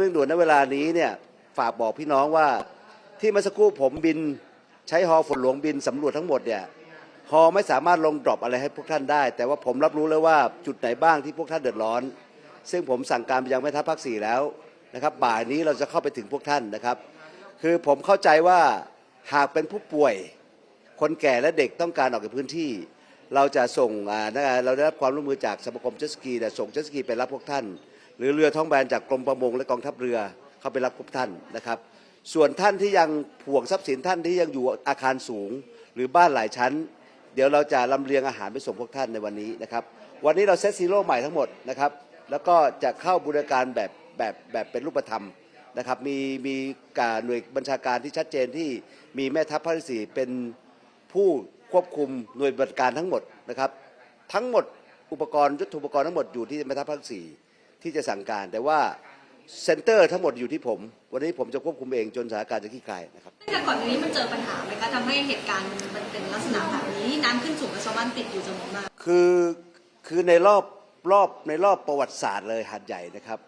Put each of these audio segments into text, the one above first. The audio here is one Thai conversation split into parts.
รื่องเร่งด่วนในเวลานี้เนี่ยฝากบอกพี่น้องว่าที่เมื่อสักครู่ผมบินใช้ฮอฝนหลวงบินสำรวจทั้งหมดเนี่ยฮอไม่สามารถลงดรอปอะไรให้พวกท่านได้ แต่ว่าผมรับรู้แล้วว่าจุดไหนบ้างที่พวกท่านเดือดร้อน ซึ่งผมสั่งการไปยังแม่ทัพภาคสี่แล้วนะครับบ่ายนี้เราจะเข้าไปถึงพวกท่านนะครับ คือผมเข้าใจว่าหากเป็นผู้ป่วย คนแก่และเด็กต้องการออกจากพื้นที่ เราจะส่งเราได้รับความร่วมมือจากสมาคมเจสกีส่งเจสกีไปรับพวกท่าน หรือเรือท้องแบนจากกรมประมงและกองทัพเรือเข้าไปรับพวกท่านนะครับ ส่วนท่านที่ยังห่วงทรัพย์สินท่านที่ยังอยู่อาคารสูง หรือบ้านหลายชั้น เดี๋ยวเราจะลำเลียงอาหารไปส่งพวกท่านในวันนี้นะครับ วันนี้เราเซตซีโร่ใหม่ทั้งหมดนะครับ แล้วก็จะเข้าบูรณาการแบบแบบแบบเป็นรูปธรรมนะครับมีมีการหน่วยบัญชาการที่ชัดเจนที่มีแม่ทัพภาคที่สี่เป็นผู้ควบคุมหน่วยบัติการทั้งหมดนะครับ ทั้งหมดอุปกรณ์ยุทโธปกรณ์ทั้งหมดอยู่ที่แม่ทัพภาคสี่ ที่จะสั่งการ แต่ว่าเซ็นเตอร์ทั้งหมดอยู่ที่ผม วันนี้ผมจะควบคุมเองจนสถานการณ์จะคลี่คลายนะครับแต่ก่อนหน้านี้มันเจอปัญหาไหมคะทำให้เหตุการณ์มันมันเป็นลักษณะแบบนี้น้ำขึ้นสูงและชาวบ้านติดอยู่จำนวนมากคือคือในรอบรอบในรอบประวัติศาสตร์เลยหาดใหญ่นะครับ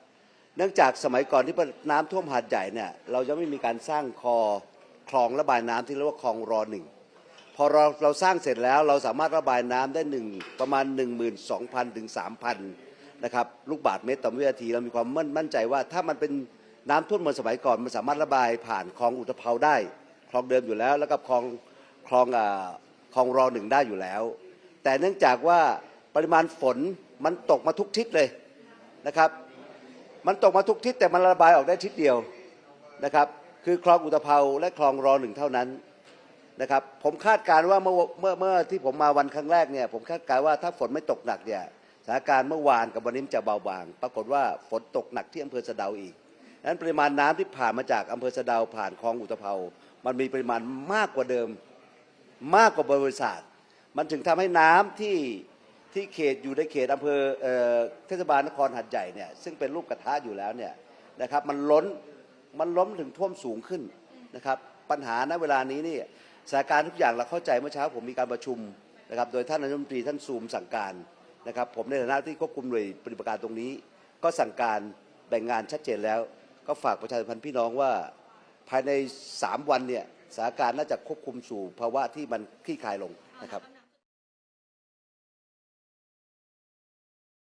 เนื่องจากสมัยก่อนที่น้ำท่วมหาดใหญ่เนี่ยเราจะไม่มีการสร้างคอคลองระบายน้ำที่เรียกว่าคลองรอหนึ่งพอเราเราสร้างเสร็จแล้วเราสามารถระบายน้ำได้หนึ่งประมาณ 12,000ถึง3,000 นะครับลูกบาศก์เมตรต่อวินาทีเรามีความมั่นมั่นใจว่า ถ้ามันเป็นน้ำท่วมเหมือนสมัยก่อนมันสามารถระบายผ่านคลองอุตภเปาได้ คลองเดิมอยู่แล้ว แล้วก็คลองคลองอ่าคลองรอหนึ่งได้อยู่แล้ว แต่เนื่องจากว่าปริมาณฝนมันตกมาทุกทิศเลยนะครับมันตกมาทุกทิศแต่มันระบายออกได้ทิศเดียวนะครับคือคลองอุตภเปาและคลองรอหนึ่งเท่านั้นนะครับผมคาดการณ์ว่าเมื่อเมื่อเมื่อที่ผมมาวันครั้งแรกเนี่ยผมคาดการณ์ว่าถ้าฝนไม่ตกหนักเนี่ย ถานการณ์เมื่อวานกับวันนี้จะเบาบาง ปรากฏว่าฝนตกหนักที่อำเภอสะเดาอีกดังนั้นปริมาณน้ำที่ผ่านมาจากอำเภอสะเดาผ่านคลองอุตภเปามันมีปริมาณมากกว่าเดิม มากกว่าบริษัทมันถึงทำให้น้ำที่ที่เขตอยู่ในเขตอำเภอเทศบาลนครหัดใหญ่เนี่ยซึ่งเป็นรูปกระทะอยู่แล้วเนี่ยนะครับมันล้นมันล้มถึงท่วมสูงขึ้นนะครับปัญหาณเวลานี้นี่สถานการณ์ทุกอย่างเราเข้าใจเมื่อเช้าผมมีการประชุมนะครับโดยท่านนายมนตรีท่านซูมสั่งการ นะครับผมในฐานะที่ควบคุมหน่วยปฏิบัติการตรงนี้ ก็สั่งการแบ่งงานชัดเจนแล้ว ก็ฝากประชาชนพี่น้องว่า ภายใน 3 วันเนี่ยสถานการณ์น่าจะควบคุมสู่ภาวะที่มันคลี่คลายลงนะครับ